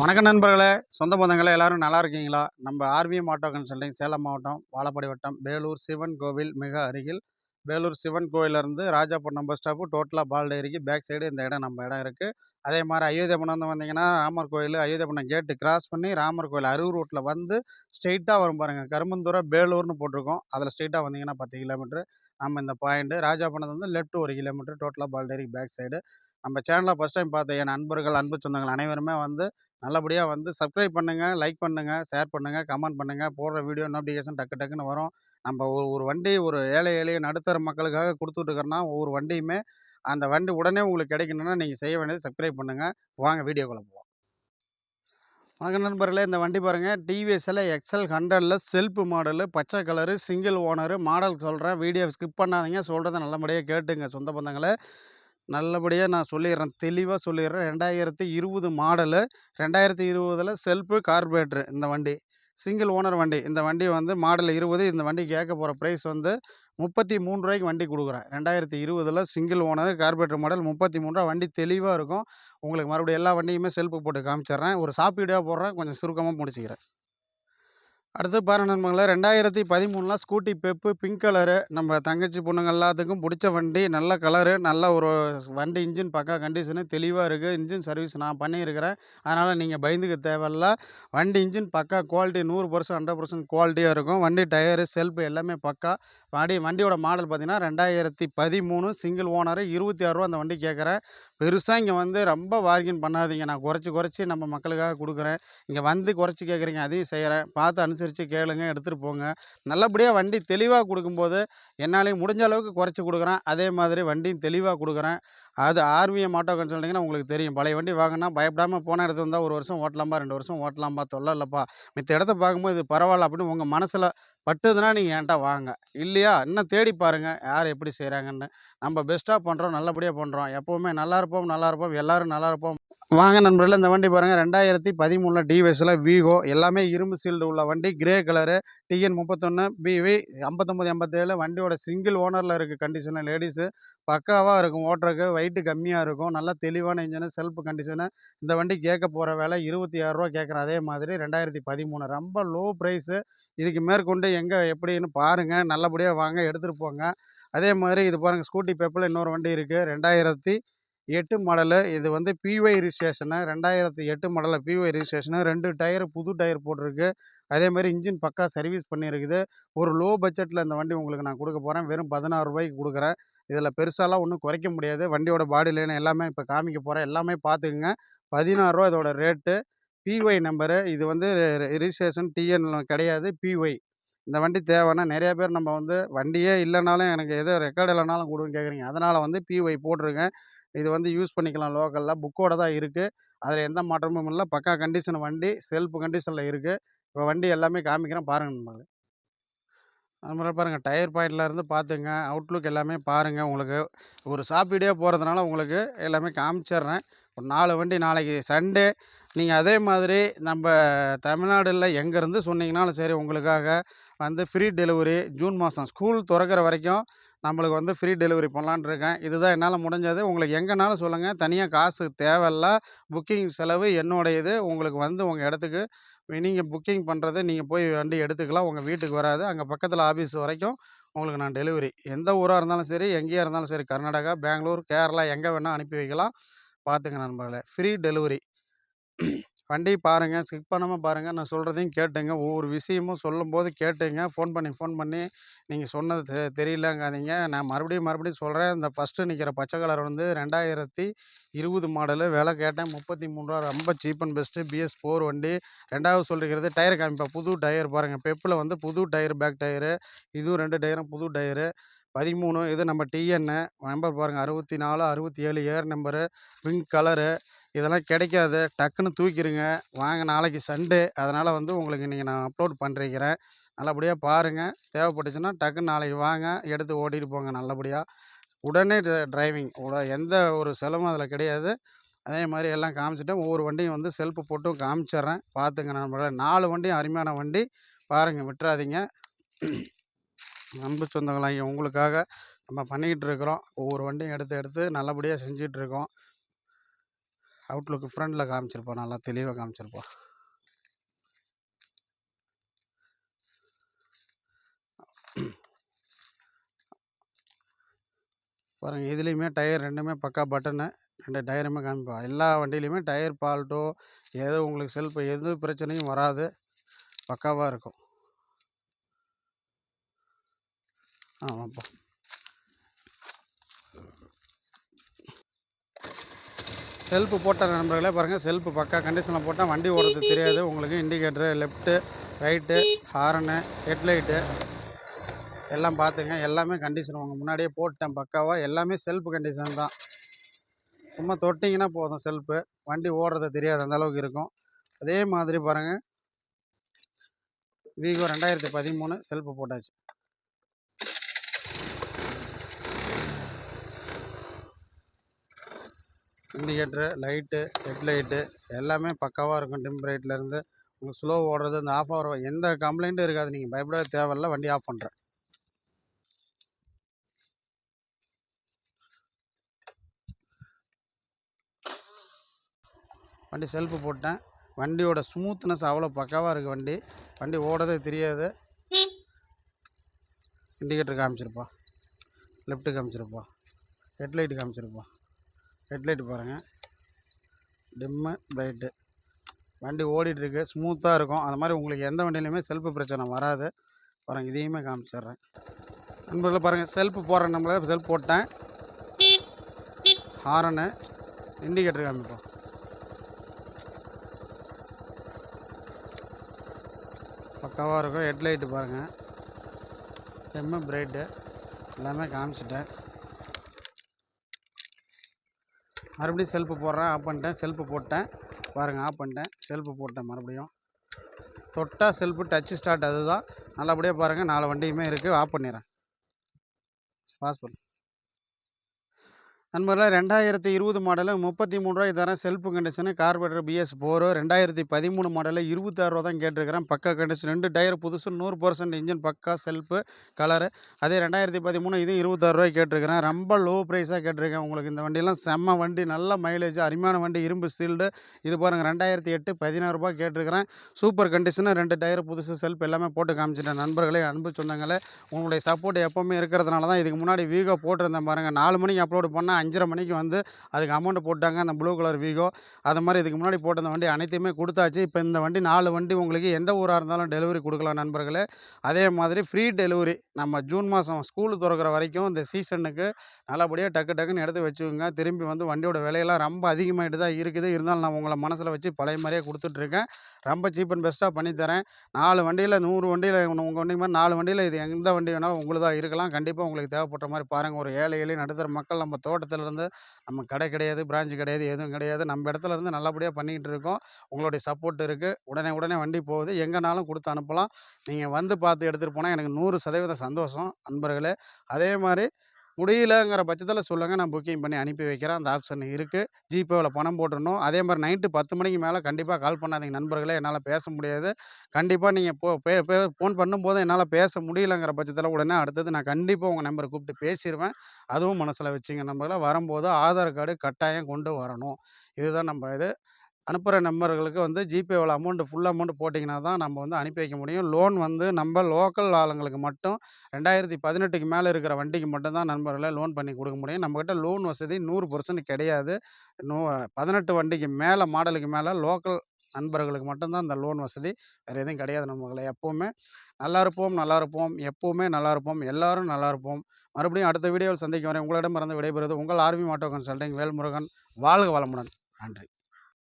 வணக்கம் நண்பர்களே சொந்த பந்தங்களே எல்லாரும் நல்லா இருக்கீங்களா? நம்ம ஆர்விஎம் ஆட்டோ கன்சல்டிங் சேலம் மாவட்டம் வாழப்பாடி வட்டம் வேலூர் சிவன் கோவில் மிக அருகில். வேலூர் சிவன் கோயிலேருந்து ராஜாப்பட்டினம் பஸ் ஸ்டாப்பு டோட்டலாக பால் டைரிக்கு பேக் சைடு இந்த இடம் நம்ம இடம் இருக்குது அதே மாதிரி அயோத்தியப்பட்டினம் வந்து வந்தீங்கன்னா ராமர் கோயில் அயோத்தியப்பட்டினம் கேட்டு கிராஸ் பண்ணி ராமர் கோயில் அரூர் ரோட்டில் வந்து ஸ்ட்ரெயிட்டாக வரும் பாருங்கள் கரும்பந்தூரை வேலூர்னு போட்டிருக்கோம். அதில் ஸ்ட்ரெயிட்டாக வந்தீங்கன்னா பத்து கிலோமீட்டர் நம்ம இந்த பாயிண்ட்டு ராஜாபுரம் வந்து லெஃப்ட் ஒரு கிலோமீட்டர் டோட்டலாக பால் டைரிக்கு பேக் சைடு நம்ம சேனலை ஃபஸ்ட் டைம் பார்த்த என் நண்பர்கள் அன்பு சொந்தங்கள் அனைவருமே வந்து நல்லபடியாக வந்து சப்ஸ்கிரைப் பண்ணுங்கள் லைக் பண்ணுங்கள் ஷேர் பண்ணுங்கள் கமெண்ட் பண்ணுங்கள் போடுற வீடியோ நோட்டிஃபிகேஷன் டக்கு டக்குன்னு வரும். நம்ம ஒரு ஒரு வண்டி ஒரு ஏழை ஏழைய நடுத்தர மக்களுக்காக கொடுத்துட்ருக்கோன்னா ஒவ்வொரு வண்டியுமே அந்த வண்டி உடனே உங்களுக்கு கிடைக்கணுன்னா நீங்கள் செய்ய வேண்டியது சப்ஸ்கிரைப் பண்ணுங்கள் வாங்க வீடியோக்குள்ளே போவோம் வணக்கம் நண்பர்களே இந்த வண்டி பாருங்கள் டிவிஎஸ்எல் எக்ஸல் ஹண்ட்ரடில் செல்ஃப் மாடலு பச்சை கலரு சிங்கிள் ஓனரு மாடல் சொல்கிறேன் வீடியோ ஸ்கிப் பண்ணாதீங்க. சொல்கிறத நல்லபடியாக கேட்டுங்க சொந்த பந்தங்களை. நல்லபடியாக நான் சொல்லிடுறேன் தெளிவாக சொல்லிடுறேன் ரெண்டாயிரத்தி இருபது மாடலு ரெண்டாயிரத்தி இருபதில் செல்ஃபு கார்பரேட்ரு இந்த வண்டி. சிங்கிள் ஓனர் வண்டி. இந்த வண்டி வந்து மாடல் இருபது இந்த வண்டி கேட்க போகிற ப்ரைஸ் வந்து முப்பத்தி மூணு ரூபாய்க்கு வண்டி கொடுக்குறேன். ரெண்டாயிரத்தி இருபதில் சிங்கிள் ஓனர் கார்பரேட்டர் மாடல் முப்பத்தி மூணு ரூபா. வண்டி தெளிவாக இருக்கும். உங்களுக்கு மறுபடியும் எல்லா வண்டியுமே செல்ஃபு போட்டு காமிச்சிடுறேன் ஒரு சாப்பீடாக போடுறேன். கொஞ்சம் சுருக்கமாக முடிச்சுக்கிறேன். அடுத்து பாருங்க நண்பங்களே ரெண்டாயிரத்தி பதிமூணில் ஸ்கூட்டி பெப்பு பிங்க் கலரு நம்ம தங்கச்சி பொண்ணுங்க எல்லாத்துக்கும் பிடிச்ச வண்டி நல்ல கலரு நல்ல ஒரு வண்டி இன்ஜின் பக்கா கண்டிஷனு தெளிவாக இருக்குது இன்ஜின் சர்வீஸ் நான் பண்ணியிருக்கிறேன். அதனால் நீங்கள் பயந்துக்க தேவையில்ல. வண்டி இன்ஜின் பக்கா குவாலிட்டி நூறு பர்சன்ட் ஹண்ட்ரட் பர்சன்ட் குவாலிட்டியாக இருக்கும். வண்டி டயரு செல்ஃபு எல்லாமே பக்கா. வண்டி வண்டியோட மாடல் பார்த்தீங்கன்னா ரெண்டாயிரத்தி பதிமூணு சிங்கிள் ஓனரு இருபத்தி ஆறுரூவா அந்த வண்டி கேட்குறேன். பெருசாக இங்கே வந்து ரொம்ப பார்கின் பண்ணாதீங்க. நான் குறைச்சி குறைச்சி நம்ம மக்களுக்காக கொடுக்குறேன். இங்கே வந்து குறைச்சி கேட்குறீங்க அதையும் செய்கிறேன் பார்த்து அனுசரித்து கேளுங்க எடுத்துகிட்டு போங்க. நல்லபடியாக வண்டி தெளிவாக கொடுக்கும்போது என்னாலையும் முடிஞ்ச அளவுக்கு குறைச்சி கொடுக்குறேன். அதே மாதிரி வண்டியும் தெளிவாக கொடுக்குறேன். அது ஆர்விஎம் ஆட்டோ கன்சல்ட்டிங்னா உங்களுக்கு தெரியும். பழைய வண்டி வாங்கினா பயப்படாமல் போன இடத்துல இருந்தால் ஒரு வருஷம் ஓட்டலாம்பா ரெண்டு வருஷம் ஓட்டலாம்பா தொல்லை இல்லைப்பா. மித்த இடத்த பார்க்கும்போது இது பரவாயில்ல அப்படின்னு உங்கள் மனசில் பட்டுதுன்னா நீங்கள் என்கிட்ட வாங்க. இல்லையா? இன்னும் தேடி பாருங்கள் யார் எப்படி செய்கிறாங்கன்னு நம்ம பெஸ்ட்டாக பண்ணுறோம் நல்லபடியாக பண்ணுறோம் எப்போவுமே நல்லா இருப்போம் நல்லா இருப்போம். எல்லோரும் நல்லா இருப்போம். வாங்க நண்பர்கள் இந்த வண்டி பாருங்கள் ரெண்டாயிரத்தி பதிமூணில் டிவிஎஸில் வீகோ எல்லாமே இரும்பு சீல்டு உள்ள வண்டி. கிரே கலரு டிஎன் முப்பத்தொன்று பிவி ஐம்பத்தொம்பது எண்பத்தேழு வண்டியோட சிங்கிள் ஓனரில் இருக்குது கண்டிஷனு லேடிஸு பக்காவாக இருக்கும் ஓட்டுறக்கு வெயிட்டு கம்மியாக இருக்கும். நல்லா தெளிவான இன்ஜினு செல்ஃப் கண்டிஷனு இந்த வண்டி கேட்க போகிற வேலை இருபத்தி ஆறுரூவா கேட்குறேன். அதே மாதிரி ரெண்டாயிரத்தி பதிமூணு. ரொம்ப லோ ப்ரைஸு இதுக்கு மேற்கொண்டு எங்கே எப்படின்னு பாருங்கள் நல்லபடியாக வாங்க எடுத்துகிட்டு போங்க. அதே மாதிரி இது பாருங்கள் ஸ்கூட்டி பேப்பில் இன்னொரு வண்டி இருக்குது ரெண்டாயிரத்தி எட்டு மாடலு. இது வந்து பிஒய் ரிஜிஸ்ட்ரேஷனு ரெண்டாயிரத்தி எட்டு மாடலில் பிஒய் ரிஜிஸ்ட்ரேஷனு ரெண்டு டயர் புது டயர் போட்டிருக்கு. அதே மாதிரி இன்ஜின் பக்கா சர்வீஸ் பண்ணியிருக்குது. ஒரு லோ பட்ஜெட்டில் இந்த வண்டி உங்களுக்கு நான் கொடுக்க போகிறேன் வெறும் பதினாறு ரூபாய்க்கு கொடுக்குறேன். இதில் பெருசாலாம் ஒன்றும் குறைக்க முடியாது. வண்டியோட பாடி லைன் எல்லாமே இப்போ காமிக்க போகிறேன் எல்லாமே பார்த்துக்குங்க. பதினாறுரூவா இதோட ரேட்டு பிஒய் நம்பரு இது வந்து ரிஜிஸ்ட்ரேஷன் டிஎன் கிடையாது. பிஒய் இந்த வண்டி தேவைன்னா நிறைய பேர் நம்ம வந்து வண்டியே இல்லைனாலும் எனக்கு எதோ ரெக்கார்டு இல்லைனாலும் கொடுன்னு கேட்குறீங்க. அதனால் வந்து பிஒய் போட்டிருக்கேன். இது வந்து யூஸ் பண்ணிக்கலாம் லோக்கலில் புக்கோட தான் இருக்குது அதில் எந்த மாற்றமும் இல்லை. பக்கா கண்டிஷன் வண்டி செல்ஃப் கண்டிஷனில் இருக்குது இப்போ வண்டி எல்லாமே காமிக்கிறேன். பாருங்கள் நண்பர்களே அது மாதிரி பாருங்கள் டயர் பாயிண்டில் இருந்து பார்த்துங்க. அவுட்லுக் எல்லாமே பாருங்கள் உங்களுக்கு ஒரு ஷாப் வீடியோ போகிறதுனால உங்களுக்கு எல்லாமே காமிச்சிட்றேன். ஒரு நாலு வண்டி நாளைக்கு சண்டே. நீங்கள் அதே மாதிரி நம்ம தமிழ்நாடுல எங்கேருந்து சொன்னீங்கனாலும் சரி உங்களுக்காக வந்து ஃப்ரீ டெலிவரி ஜூன் மாதம் ஸ்கூல் திறக்கிற வரைக்கும் நம்மளுக்கு வந்து ஃப்ரீ டெலிவரி பண்ணலான்னு இருக்கேன். இதுதான் என்னால் முடிஞ்சது. உங்களுக்கு எங்கேனாலும் சொல்லுங்கள் தனியாக காசு தேவையில்ல. புக்கிங் செலவு என்னுடைய இது உங்களுக்கு வந்து உங்கள் இடத்துக்கு நீங்கள் புக்கிங் பண்ணுறது நீங்கள் போய் வண்டி எடுத்துக்கலாம். உங்கள் வீட்டுக்கு வராது. அங்கே பக்கத்தில் ஆஃபீஸ் வரைக்கும் உங்களுக்கு நான் டெலிவரி எந்த ஊராக இருந்தாலும் சரி எங்கேயா இருந்தாலும் சரி கர்நாடகா பெங்களூர் கேரளா எங்கே வேணால் அனுப்பி வைக்கலாம். பார்த்துங்க நண்பர்களே. Free delivery. வண்டி பாருங்கள் ஸ்கிப் பண்ணாமல் பாருங்கள் நான் சொல்கிறதையும் கேட்டுங்க. ஒவ்வொரு விஷயமும் சொல்லும்போது கேட்டுங்க. ஃபோன் பண்ணி ஃபோன் பண்ணி. நீங்கள் சொன்னது தெ தெரியலங்காதீங்க. நான் மறுபடியும் மறுபடியும் சொல்கிறேன் இந்த ஃபஸ்ட்டு நிற்கிற பச்சை கலர் வந்து ரெண்டாயிரத்தி இருபது மாடலு. விலை கேட்டேன். முப்பத்தி மூணு ரூபா. ரொம்ப cheap and best. BS four வண்டி. ரெண்டாவது சொல்லிக்கிறது டயர் காமிப்பா புது டயர் பாருங்கள் பெப்பில் வந்து புது டயர் பேக் டயரு. இதுவும் ரெண்டு டயரும் புது டயரு. பதிமூணு இது நம்ம டிஎன்னு நம்பர் பாருங்கள் அறுபத்தி நாலு அறுபத்தி ஏழு ஏர் நம்பரு பிங்க் கலரு இதெல்லாம் கிடைக்காது. டக்குன்னு தூக்கிடுங்க வாங்க நாளைக்கு சண்டே. அதனால் வந்து உங்களுக்கு இன்றைக்கி நான் அப்லோட் பண்ணிருக்கிறேன் நல்லபடியாக பாருங்கள் தேவைப்பட்டுச்சுன்னா டக்குன்னு நாளைக்கு வாங்க. எடுத்து ஓட்டிகிட்டு போங்க நல்லபடியாக உடனே டிரைவிங். உட எந்த ஒரு செலவும் அதில் கிடையாது. அதே மாதிரி எல்லாம் காமிச்சிட்டேன் ஒவ்வொரு வண்டியும் வந்து செல்ஃபு போட்டும் காமிச்சிட்றேன் பார்த்துங்க நம்மள நாலு வண்டியும் அருமையான வண்டி. பாருங்கள் விட்டுறாதீங்க. அன்பு சொந்தங்களாகி உங்களுக்காக நம்ம பண்ணிக்கிட்டு இருக்கிறோம் ஒவ்வொரு வண்டியும் எடுத்து எடுத்து நல்லபடியாக செஞ்சிகிட்ருக்கோம் அவுட்லுக்கு ஃப்ரண்டில் காமிச்சிருப்போம். நல்லா தெளிவாக காமிச்சிருப்போம். பாருங்கள் இதுலேயுமே டயர் ரெண்டுமே பக்கா பட்டனு ரெண்டு டயருமே காமிப்போம் எல்லா வண்டியிலையுமே டயர் ஃபால்ட்டோ ஏதோ உங்களுக்கு செல்ஃப் எது பிரச்சனையும் வராது. பக்காவாக இருக்கும். ஆமாப்பா. செல்ஃபு போட்ட நண்பர்களே பாருங்கள் செல்ஃபு பக்கா கண்டிஷனில் போட்டால் வண்டி ஓடுறது தெரியாது. உங்களுக்கு indicator left right horn headlight எல்லாம் பார்த்துங்க எல்லாமே கண்டிஷன் உங்கள் முன்னாடியே போட்டேன் பக்காவாக எல்லாமே செல்ஃப் கண்டிஷன் தான். சும்மா தொட்டிங்கன்னா போதும் செல்ஃபு. வண்டி ஓடுறது தெரியாது அந்த அளவுக்கு இருக்கும். அதே மாதிரி பாருங்கள் வீகோ ரெண்டாயிரத்தி பதிமூணு செல்ஃபு போட்டாச்சு. இண்டிகேட்ரு லைட்டு ஹெட்லைட்டு எல்லாமே பக்காவாக இருக்கும். டிம் ரைட்லேருந்து உங்களுக்கு ஸ்லோ ஓடுறது அந்த ஆஃப் ஆகிற எந்த கம்ப்ளைண்ட்டும் இருக்காது. நீங்கள் பயப்படவே தேவையில்ல. வண்டி ஆஃப் பண்ணுறேன் வண்டி செல்ஃபு போட்டேன். வண்டியோட ஸ்மூத்னஸ் அவ்வளோ பக்காவாக இருக்குது வண்டி. வண்டி ஓடுறதே தெரியாது. இண்டிகேட்டர் காமிச்சிருப்பா. லெஃப்ட்டு காமிச்சிருப்பா. ஹெட்லைட்டு காமிச்சிருப்பா. ஹெட்லைட்டு பாருங்கள் டிம்மு பிரைட்டு வண்டி ஓடிட்டுருக்கு. ஸ்மூத்தாக இருக்கும். அந்த மாதிரி உங்களுக்கு எந்த வண்டியிலையுமே செல்ஃபு பிரச்சனை வராது. பாருங்கள் இதையுமே காமிச்சிட்றேன். நண்பர்களே பாருங்கள் செல்ஃபு போடுற நம்மள செல்ஃப் போட்டேன். ஹாரனு இண்டிகேட்டர் காமிப்போம். பக்காவாக இருக்கும். ஹெட்லைட்டு பாருங்கள் செம்ம பிரைட்டு எல்லாமே காமிச்சிட்டேன். மறுபடியும் செல்ஃபு போடுறேன் ஆஃப் பண்ணிட்டேன் செல்ஃபு போட்டேன். பாருங்கள் ஆஃப் பண்ணிட்டேன் செல்ஃபு போட்டேன் மறுபடியும். தொட்டால் செல்ஃபு டச்சு ஸ்டார்ட் அதுதான். நல்லபடியாக பாருங்கள் நாலு வண்டியுமே இருக்குது ஆஃப் பண்ணிடுறேன். பாஸ் பண்ணு. நண்பர்களே ரெண்டாயிரத்தி இருபது மாடலு முப்பத்தி மூணு ரூபாய் தரேன் self condition carburettor BS four ரெண்டாயிரத்தி பதிமூணு மாடலு இருபத்தாறு ரூபா தான் கேட்டிருக்கிறேன். பக்கா கண்டிஷன் ரெண்டு டயர் புதுசு நூறு பர்சன்ட் இன்ஜின் பக்கா செல்ஃபு கலரு அதே ரெண்டாயிரத்தி பதிமூணு இதுவும் இருபத்தாறு ரூபாய் கேட்டிருக்கிறேன். ரொம்ப லோ ப்ரைஸாக கேட்டிருக்கேன். உங்களுக்கு இந்த வண்டியெல்லாம் செம்ம வண்டி நல்ல மைலேஜ் அருமையான வண்டி இரும்பு சீல்டு இது பாருங்கள் ரெண்டாயிரத்தி எட்டு பதினாறு ரூபாய் கேட்டிருக்கிறேன். சூப்பர் கண்டிஷனு ரெண்டு டயர் புதுசு செல்ஃப் எல்லாமே போட்டு காமிச்சிட்டேன். நண்பர்களே அன்பு சொந்தங்களே உங்களுடைய சப்போர்ட் எப்போவுமே இருக்கிறதுனால தான் இதுக்கு முன்னாடி வீகோ போட்டிருந்தேன் பாருங்கள் நாலு மணிக்கு அப்லோடு பண்ணால் அஞ்சரை மணிக்கு வந்து அதுக்கு அமௌண்ட்டு போட்டாங்க. அந்த ப்ளூ கலர் வீகோ அது மாதிரி இதுக்கு முன்னாடி போட்ட அந்த வண்டி அனைத்தையுமே கொடுத்தாச்சு. இப்போ இந்த வண்டி நாலு வண்டி உங்களுக்கு எந்த ஊராக இருந்தாலும் டெலிவரி கொடுக்கலாம் நண்பர்களே. அதே மாதிரி ஃப்ரீ டெலிவரி நம்ம ஜூன் மாதம் ஸ்கூல் திறக்கிற வரைக்கும் இந்த சீசனுக்கு நல்லபடியாக டக்கு டக்குன்னு எடுத்து வச்சுக்கோங்க. திரும்பி வந்து வண்டியோட விலையெல்லாம் ரொம்ப அதிகமாகிட்டு தான் இருக்குது. இருந்தாலும் நான் உங்களை மனசில் வச்சு பழைய மாதிரியே கொடுத்துட்ருக்கேன் ரொம்ப சீப் அண்ட் பெஸ்ட்டாக பண்ணித்தரேன் நாலு வண்டியில் நூறு வண்டியில் உங்கள் வண்டி மாதிரி நாலு வண்டியில் இது எந்த வண்டி வேணாலும் உங்களுதாக இருக்கலாம். கண்டிப்பாக உங்களுக்கு தேவைப்பட்ட மாதிரி பாருங்கள் ஒரு ஏழை ஏழை நடுத்தர மக்கள் நம்ம தோட்டத்தை இடத்துலேருந்து நம்ம கடை கிடையாது பிரான்ச்சு கிடையாது எதுவும் கிடையாது. நம்ம இடத்துல இருந்து நல்லபடியாக பண்ணிக்கிட்டு இருக்கோம். உங்களுடைய சப்போர்ட் இருக்குது உடனே உடனே வண்டி போகுது. எங்கேனாலும் கொடுத்து அனுப்பலாம். நீங்கள் வந்து பார்த்து எடுத்துகிட்டு போனால் எனக்கு நூறு சதவீதம் சந்தோஷம் நண்பர்களே. அதே மாதிரி முடியலங்கிற பட்சத்தில் சொல்லுங்கள் நான் புக்கிங் பண்ணி அனுப்பி வைக்கிறேன். அந்த ஆப்ஷன் இருக்குது ஜிபேவில் பணம் போட்டுடணும் அதே மாதிரி நைட்டு பத்து மணிக்கு மேலே கண்டிப்பாக கால் பண்ணாதீங்க நண்பர்களே. என்னால் பேச முடியாது. கண்டிப்பாக நீங்கள் போ பே பே ஃபோன் பண்ணும்போது என்னால் பேச முடியலங்கிற பட்சத்தில் உடனே அடுத்தது நான் கண்டிப்பாக உங்கள் நம்பரை கூப்பிட்டு பேசிடுவேன் அதுவும் மனசில் வச்சுங்க நண்பர்களே. வரும்போது ஆதார் கார்டு கட்டாயம் கொண்டு வரணும். இதுதான் நம்ம இது. அனுப்புகிற நம்பர்களுக்கு வந்து ஜிபேவில் அமௌண்ட்டு ஃபுல் அமௌண்ட் போட்டிங்கன்னா தான் நம்ம வந்து அனுப்பி வைக்க முடியும். லோன் வந்து நம்ம லோக்கல் ஆளுங்களுக்கு மட்டும் ரெண்டாயிரத்தி பதினெட்டுக்கு மேலே இருக்கிற வண்டிக்கு மட்டும்தான் நண்பர்களை லோன் பண்ணி கொடுக்க முடியும். நம்மக்கிட்ட லோன் வசதி நூறு பர்சன்ட் கிடையாது. நூ பதினெட்டு வண்டிக்கு மேலே மாடலுக்கு மேலே லோக்கல் நண்பர்களுக்கு மட்டும்தான் இந்த லோன் வசதி. வேறு எதுவும் கிடையாது நம்மளை எப்போவுமே நல்லா இருப்போம் நல்லா இருப்போம். எப்போவுமே நல்லா இருப்போம். எல்லோரும் நல்லா இருப்போம். மறுபடியும் அடுத்த வீடியோவில் சந்திக்கும் வரை உங்களிடம் இருந்து விடைபெறுவது உங்கள் ஆர்வி மாட்டோ கன்சல்டிங் வேல்முருகன். வாழ்க வளமுடன். நன்றி.